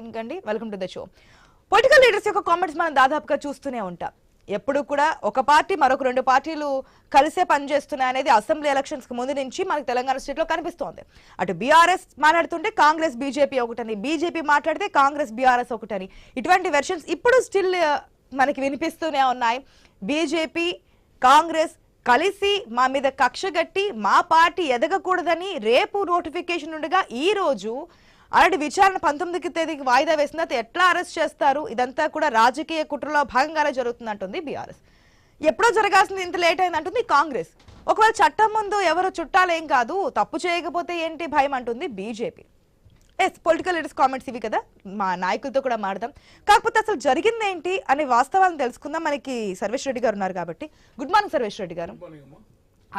Evening welcome to the show political leaders యొక్క comments మనం దాదాపుగా చూస్తూనే ఉంటాం. ఎప్పుడు కూడా ఒక పార్టీ మరొక రెండు పార్టీలు కలిసే పనిచేస్తున్నాయి అనేది అసెంబ్లీ ఎలక్షన్స్కి ముందు నుంచి మనకి తెలంగాణ స్టేట్లో కనిపిస్తోంది. అటు బీఆర్ఎస్ మాట్లాడుతుంటే కాంగ్రెస్ బీజేపీ ఒకటని బీజేపీ మాట్లాడితే కాంగ్రెస్ బీఆర్ఎస్ ఒకటని. ఇటువంటి వెర్షన్స్ ఇప్పుడు స్టిల్ uh, మనకి వినిపిస్తూనే ఉన్నాయి. బీజేపీ కాంగ్రెస్ కలిసి మా మీద కక్షగట్టి మా పార్టీ ఎదగకూడదని రేపు నోటిఫికేషన్ ఉండగా ఈ రోజు ఆల్రెడీ విచారణ పంతొమ్మిదికి తేదీకి వాయిదా వేసింది. అయితే ఎట్లా అరెస్ట్ చేస్తారు? ఇదంతా కూడా రాజకీయ కుట్రలో భాగంగానే జరుగుతుందంటుంది బీఆర్ఎస్. ఎప్పుడో జరగాల్సింది ఇంత లేట్ అయిందంటుంది కాంగ్రెస్. ఒకవేళ చట్టం ముందు ఎవరు చుట్టాలేం కాదు తప్పు చేయకపోతే ఏంటి భయం అంటుంది BJP. Yes political leaders comments ఇవి కదా మా నాయకులతో కూడా మాడదాం. కాకపోతే అసలు జరిగింది ఏంటి అనే వాస్తవాలను తెలుసుకుందాం. మనకి సర్వేష్ రెడ్డి గారు ఉన్నారు కాబట్టి. గుడ్ మార్నింగ్ సర్వేష్ రెడ్డి గారు.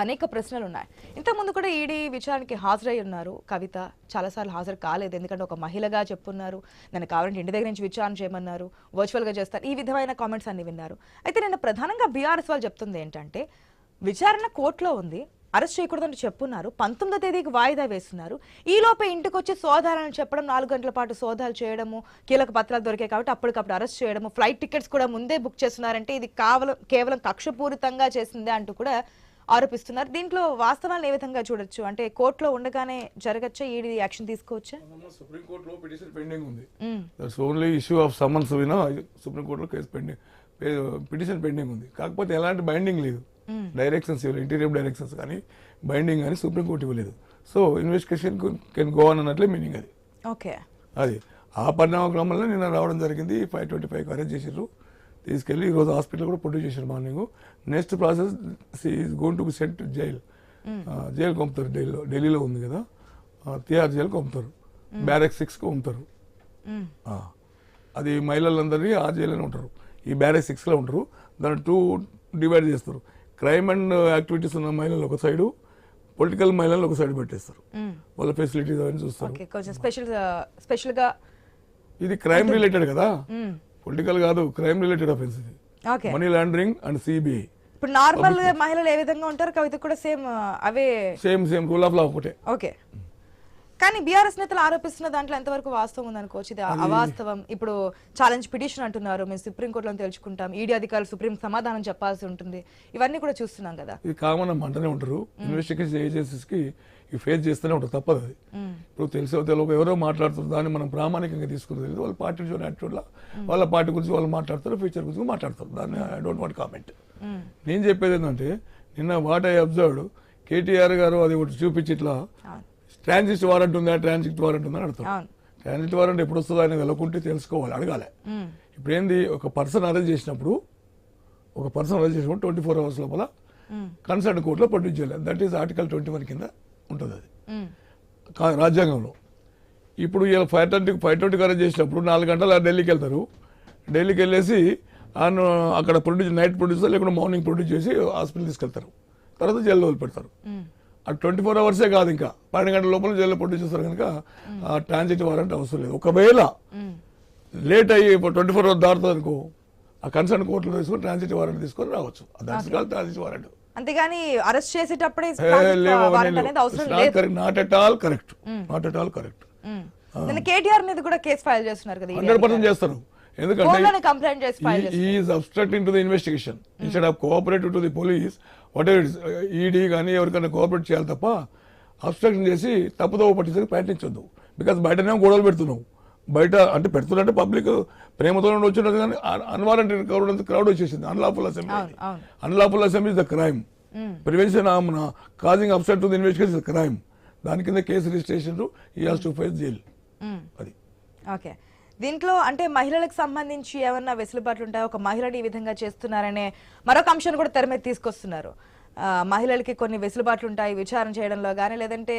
అనేక ప్రశ్నలు ఉన్నాయి ఇంతకుముందు కూడా ఈడీ విచారణకి హాజరై ఉన్నారు. కవిత చాలాసార్లు హాజరు కాలేదు. ఎందుకంటే ఒక మహిళగా చెప్పున్నారు. నన్ను కావాలంటే ఇంటి దగ్గర నుంచి విచారణ చేయమన్నారు. వర్చువల్గా చేస్తారు. ఈ విధమైన కామెంట్స్ అన్ని విన్నారు. అయితే నేను ప్రధానంగా బీఆర్ఎస్ వాళ్ళు చెప్తుంది ఏంటంటే విచారణ కోర్టులో ఉంది. అరెస్ట్ చేయకూడదని చెప్పున్నారు. పంతొమ్మిదో తేదీకి వాయిదా వేస్తున్నారు. ఈ లోపే ఇంటికి వచ్చి సోదాలను చెప్పడం నాలుగు గంటల పాటు సోదాలు చేయడము కీలక పత్రాలు దొరికాయి కాబట్టి అప్పటికప్పుడు అరెస్ట్ చేయడము ఫ్లైట్ టికెట్స్ కూడా ముందే బుక్ చేస్తున్నారంటే ఇది కావలం కేవలం కక్షపూరితంగా చేసిందే అంటూ కూడా ఆరోపిస్తున్నారు. దీంట్లో వాస్తవాలను ఏ విధంగా చూడొచ్చు? అంటే కోర్టులో ఉండగానే జరగచ్చా? ఈడీ యాక్షన్ తీసుకోవచ్చా? సుప్రీం కోర్టులో పిటిషన్ పెండింగ్ ఉంది. That's only issue of summons వినా సుప్రీం కోర్టులో కేసు పెండింగ్ పిటిషన్ పెండింగ్ ఉంది. కాకపోతే ఎలాంటి బైండింగ్ లేదు. డైరెక్షన్స్ ఇవ్వలేదు. ఇంటీరియర్ డైరెక్షన్స్ కానీ బైండింగ్ కానీ సుప్రీం కోర్టు ఇవ్వలేదు. So investigation can go on అన్నట్లే meaning అది. ఓకే. అది. ఆ పరిణామ క్రమంలో నిన్న రావడం జరిగింది. ఫైవ్ ట్వంటీ ఫైవ్ అరెస్ట్ చేసారు తీసుకెళ్ళి ఈరోజు హాస్పిటల్ కూడా ప్రొడ్యూస్ చేశారు morning. Next process is gone to be sent jail. Jail పంపుతారు ఢిల్లీలో ఢిల్లీలో ఉంది కదా. తిహార్ జైలు పంపుతారు. బ్యారెక్ సిక్స్కి పంపుతారు. అది మహిళలందరినీ ఆ జైల్లోనే ఉంటారు. ఈ బ్యారెక్ సిక్స్లో ఉంటారు. దాన్ని టూ డివైడ్ చేస్తారు. క్రైమ్ అండ్ యాక్టివిటీస్ ఉన్న మహిళలు ఒక సైడు పొలిటికల్ మహిళలు ఒక సైడ్ పెట్టేస్తారు. వాళ్ళ ఫెసిలిటీస్ అవన్నీ చూస్తారు. స్పెషల్ స్పెషల్గా ఇది క్రైమ్ రిలేటెడ్ కదా. పొలిటికల్ కాదు క్రైమ్ రిలేటెడ్ అఫెన్స్ ఇది. Okay money laundering and CBI ఇప్పుడు నార్మల్ మహిళలు ఏ విధంగా ఉంటారు కవిత కూడా same away same same rule of law ఒకటే. ఓకే కానీ బీఆర్ఎస్ నేతలు ఆరోపిస్తున్న దాంట్లో ఎంతవరకు వాస్తవం ఉందనుకోవచ్చు ఇది అవాస్తవం. ఇప్పుడు ఛాలెంజ్ పిటిషన్ అంటున్నారు. మేము సుప్రీంకోర్టులో తెలుసుకుంటాం. ఈడీ అధికారులు సుప్రీం సమాధానం చెప్పాల్సి ఉంటుంది. ఇవన్నీ కూడా చూస్తున్నాం కదా. ఇది కామన్ అమ్మ అంటూనే ఉంటారు ఇన్వెస్టిగేషన్ ఏజెన్సీస్కి ఈ ఫేస్ చేస్తూనే ఉంటారు తప్పదు అది. ఇప్పుడు తెలిసో తెలియక ఎవరో మాట్లాడుతారు దాన్ని మనం ప్రామాణికంగా తీసుకుని తెలియదు వాళ్ళ పార్టీ యాటిట్యూడ్లో వాళ్ళ పార్టీ గురించి వాళ్ళు మాట్లాడతారు ఫ్యూచర్ గురించి మాట్లాడతారు. దాన్ని ఐ డోంట్ వాంట్ కామెంట్. నేను చెప్పేది ఏంటంటే నిన్న వాట్ ఐ అబ్జర్వ్డ్ కేటీఆర్ గారు అది ఒకటి చూపించి ఇట్లా ట్రాన్సిట్ వారెంట్ ఉందా? ట్రాన్సిట్ వారెంట్ ఉందా? అవును. ట్రాన్సిట్ వారెంట్ ఎప్పుడు వస్తుందో అని వెళ్ళకుంటే తెలుసుకోవాలి అడగాలి. ఇప్పుడు ఏంది? ఒక పర్సన్ అరెస్ట్ చేసినప్పుడు ఒక పర్సన్ అరెస్ట్ చేసినప్పుడు ట్వంటీ ఫోర్ అవర్స్ లోపల. కన్సర్న్ కోర్టులో ప్రొడ్యూస్ చేయాలి. That is article twenty one కింద ఉంటుంది అది. రాజ్యాంగంలో. ఇప్పుడు ఇలా ఫైవ్ ట్వంటీ ఫైవ్ ట్వంటీకి అరెస్ట్ చేసినప్పుడు నాలుగు గంటలు ఢిల్లీకి వెళ్తారు. ఢిల్లీకి వెళ్ళేసి ఆయన అక్కడ ప్రొడ్యూస్ నైట్ ప్రొడ్యూస్ లేకుండా మార్నింగ్ ప్రొడ్యూస్ చేసి హాస్పిటల్ తీసుకెళ్తారు. తర్వాత జైల్లో వదిలిపెడతారు. ట్వంటీ ఫోర్ అవర్సే కాదు ఇంకా. పన్నెండు గంటల లోపల జైల్లో ప్రొడ్యూస్ చేస్తారు కనుక ఆ ట్రాన్సిట్ వారెంట్ అవసరం లేదు. ఒకవేళ. లేట్ అయ్యి ట్వంటీ ఫోర్ అవర్స్ దాటుతుంది అనుకో ఆ కన్సర్న్ కోర్టులో తీసుకొని ట్రాన్సిట్ వారెంట్ తీసుకొని రావచ్చు. దట్స్ కాల్ ట్రాన్సిట్ వారెంట్ అంతేగాని అరెస్ట్ చేసేటప్పుడే not at all correct not at all correct KTR మీద కూడా కేసు ఫైల్ చేస్తున్నారు కదా హండ్రెడ్ పర్సెంట్ చేస్తారు. ఎందుకంటే is obstructing to the investigation instead of cooperative to the police whatever ED కానీ ఎవరికైనా కోఆపరేట్ చేయాలి తప్ప అబ్స్ట్రక్షన్ చేసి తప్పుదో పట్టించడానికి ప్రయత్నించొద్దు. బికాస్ బయటనే గొడవలు పెడుతున్నావు. బయట అంటే పెడుతున్నట్టే పబ్లిక్ ప్రేమతో వచ్చినట్టు కానీ అన్వారంటెడ్ క్రౌడ్ క్రౌడ్ వచ్చేసింది. Unlawful assembly unlawful assembly is the crime. Prevention causing upset to the investigation is crime దాని కింద కేసు రిజిస్ట్రేషన్ ఈ హాస్ టు ఫేస్ జైల్. అది. ఓకే దీంట్లో అంటే మహిళలకు సంబంధించి ఏమన్నా వెసులుబాట్లు ఉంటాయో? ఒక మహిళని ఈ విధంగా చేస్తున్నారనే మరొక అంశాన్ని కూడా తెర మీద తీసుకొస్తున్నారు. మహిళలకి కొన్ని వెసులుబాట్లు ఉంటాయి విచారణ చేయడంలో కానీ లేదంటే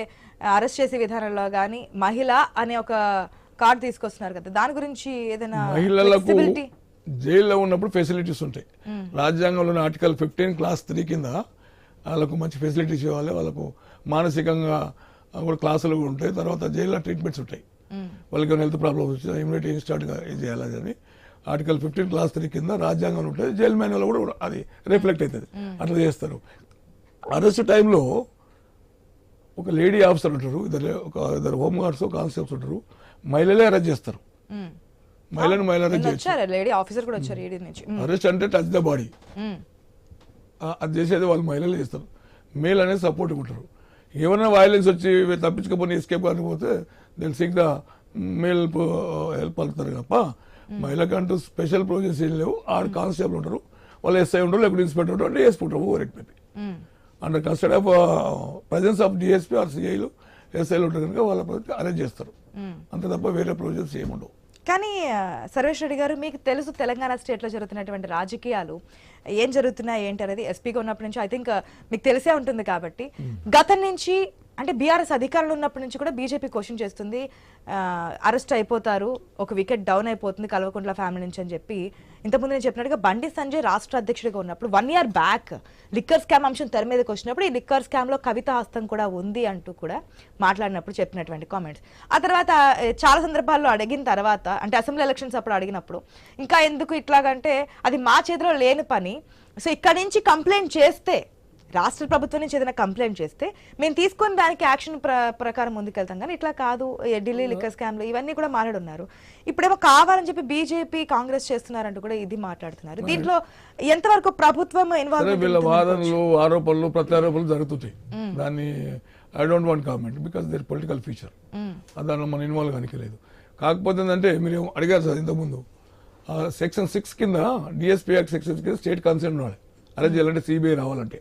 అరెస్ట్ చేసే విధానంలో కానీ మహిళ అనే ఒక కార్డు తీసుకొస్తున్నారు కదా. దాని గురించి ఏదైనా మహిళలకు? జైల్లో ఉన్నప్పుడు ఫెసిలిటీస్ ఉంటాయి. రాజ్యాంగంలోని ఆర్టికల్ ఫిఫ్టీన్ క్లాస్ త్రీ కింద వాళ్ళకు మంచి ఫెసిలిటీస్ ఇవ్వాలి వాళ్ళకు మానసికంగా కూడా క్లాసులు ఉంటాయి తర్వాత జైల్లో ట్రీట్మెంట్స్ ఉంటాయి. వాళ్ళకి ఏమైనా హెల్త్ ప్రాబ్లమ్స్ వచ్చినా ఇమీడియట్ ఇన్స్టార్ట్గా ఇది చేయాలి అని ఆర్టికల్ ఫిఫ్టీన్ క్లాస్ త్రీ కింద రాజ్యాంగం ఉంటుంది. జైల్ మాన్యువల్ కూడా అది రిఫ్లెక్ట్ అవుతుంది. అట్లా చేస్తారు. అరెస్ట్ టైంలో ఒక లేడీ ఆఫీసర్ ఉంటారు. ఇద్దరు ఒక ఇద్దరు హోమ్ గార్డ్స్ కానిస్టేబుల్స్ ఉంటారు. మహిళలే అరెస్ట్ చేస్తారు. మహిళను మహిళ వచ్చారు. లేడీ ఆఫీసర్ కూడా వచ్చారు అరెస్ట్ అంటే టచ్ ద బాడీ అది చేసేది వాళ్ళు మహిళలు చేస్తారు. మేల్ అనేది సపోర్ట్ ఉంటారు. ఏమైనా వైలెన్స్ వచ్చి తప్పించుకపోయి ఎస్కేప్ కాకపోతే then seek the male help అవుతారు తప్ప మహిళకంటూ స్పెషల్ ప్రొవిజన్స్ ఏం లేవు. ఆడ కానిస్టేబుల్ ఉంటారు. వాళ్ళు ఎస్ఐ ఉంటారు లేకపోతే ఇన్స్పెక్టర్ ఉంటారు అంటే వేసుకుంటారు over it maybe. Under custody of presence of DSP or సిఐలు ఎస్ఐలు ఉంటారు కనుక వాళ్ళ అరేంజ్ చేస్తారు. అంత తప్ప వేరే ప్రొవిజన్స్ ఏముండవు కానీ సర్వేష్ రెడ్డి గారు మీకు తెలుసు తెలంగాణ స్టేట్లో జరుగుతున్నటువంటి రాజకీయాలు. ఏం జరుగుతున్నాయి ఏంటి అనేది ఎస్పీగా ఉన్నప్పటి నుంచి ఐ థింక్ మీకు తెలిసే ఉంటుంది కాబట్టి. గతం నుంచి అంటే బీఆర్ఎస్ అధికారంలో ఉన్నప్పటి నుంచి కూడా బీజేపీ క్వశ్చన్ చేస్తుంది అరెస్ట్ అయిపోతారు ఒక వికెట్ డౌన్ అయిపోతుంది కల్వకుంట్ల ఫ్యామిలీ నుంచి అని చెప్పి. ఇంతకుముందు నేను చెప్పినట్టుగా బండి సంజయ్ రాష్ట్ర అధ్యక్షుడిగా ఉన్నప్పుడు one year back liquor scam అంశం తెర మీదకి వచ్చినప్పుడు ఈ లిక్కర్ స్కామ్లో కవిత హస్తం కూడా ఉంది అంటూ కూడా మాట్లాడినప్పుడు చెప్పినటువంటి కామెంట్స్ ఆ తర్వాత చాలా సందర్భాల్లో అడిగిన తర్వాత అంటే అసెంబ్లీ ఎలక్షన్స్ అప్పుడు అడిగినప్పుడు ఇంకా ఎందుకు ఇట్లాగంటే అది మా చేతిలో లేని పని. సో ఇక్కడ నుంచి కంప్లైంట్ చేస్తే రాష్ట్ర ప్రభుత్వం నుంచి ఏదైనా కంప్లైంట్ చేస్తే మేము తీసుకొని దానికి యాక్షన్ ప్ర ప్రకారం ముందుకెళ్తాం. కానీ ఇట్లా కాదు. ఢిల్లీ లిక్కర్ స్కామ్లు ఇవన్నీ కూడా మాట్లాడున్నారు ఇప్పుడేమో కావాలని చెప్పి బీజేపీ కాంగ్రెస్ చేస్తున్నారంటూ కూడా ఇది మాట్లాడుతున్నారు. దీంట్లో ఎంతవరకు ప్రభుత్వం ఇన్వాల్వ్ వీళ్ళ వాదనలు ఆరోపణలు ప్రత్యారోపణలు జరుగుతుంటాయి. దాన్ని I don't want comment because there political feature దానిలో మనం ఇన్వాల్వ్ కానికి లేదు. కాకపోతే ఏంటంటే మీరు అడిగారు సార్ ఇంతకుముందు. సెక్షన్ సిక్స్ కింద డిఎస్పీ యాక్ట్ సెక్షన్ కింద స్టేట్ కన్సర్న్ ఉండాలి. అరెస్ట్ చేయాలంటే సిబిఐ రావాలంటే.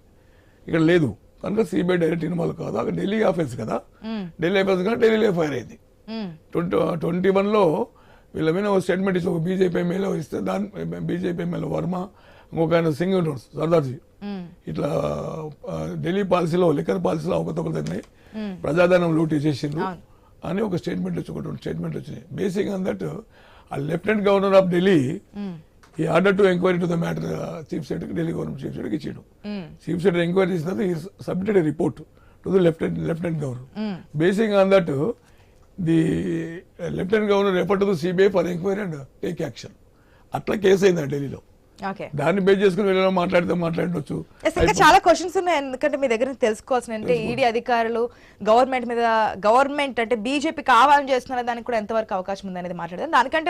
ఇక్కడ లేదు. కనుక సిబిఐ డైరెక్ట్ ఇన్వాల్వ్ కాదు. అక్కడ ఢిల్లీ ఆఫీస్ కదా. ఢిల్లీ ఆఫీస్ కదా ఢిల్లీలో ఎఫ్ఐఆర్ అయింది. ట్వంటీ ట్వంటీ వన్లో వీళ్ళ మీద ఒక స్టేట్మెంట్ ఇచ్చి ఒక బీజేపీ ఎమ్మెల్యే ఇస్తే దాని బీజేపీ ఎమ్మెల్యే వర్మ ఇంకొక ఆయన సింగ్ ఉంటాడు సర్దార్జీ ఇట్లా ఢిల్లీ పాలసీలో లిక్కర్ పాలసీలో అవకతవకలు జరిగినాయి ప్రజాధనం లూటీ చేసిండ్రు. అని ఒక స్టేట్మెంట్ వచ్చి ఒకటి స్టేట్మెంట్ వచ్చినాయి. బేసిక్ ఆన్ దట్ ఆ లెఫ్టినెంట్ గవర్నర్ ఆఫ్ ఢిల్లీ ఈ order to enquiry to the matter chief secretary Delhi government chief సెక్రటరీకి ఇచ్చాడు. చీఫ్ సెక్రటరీ ఎంక్వైరీ చేసిన తర్వాత submitted report to the lieutenant lieutenant governor. Basing on that the lieutenant governor refer to CBI for enquiry and take action. అట్లా case అయింది ఢిల్లీలో. దాన్ని base చేసుకుని వీళ్ళలో మాట్లాడితే మాట్లాడవచ్చు ఇంకా చాలా క్వశ్చన్స్ ఉన్నాయి. ఎందుకంటే మీ దగ్గర తెలుసుకోవాల్సిన అంటే ఈడీ అధికారులు గవర్నమెంట్ మీద గవర్నమెంట్ అంటే బీజేపీ కావాలని చేస్తున్న దానికి కూడా ఎంతవరకు అవకాశం ఉంది అనేది మాట్లాడదాం. దానికంటే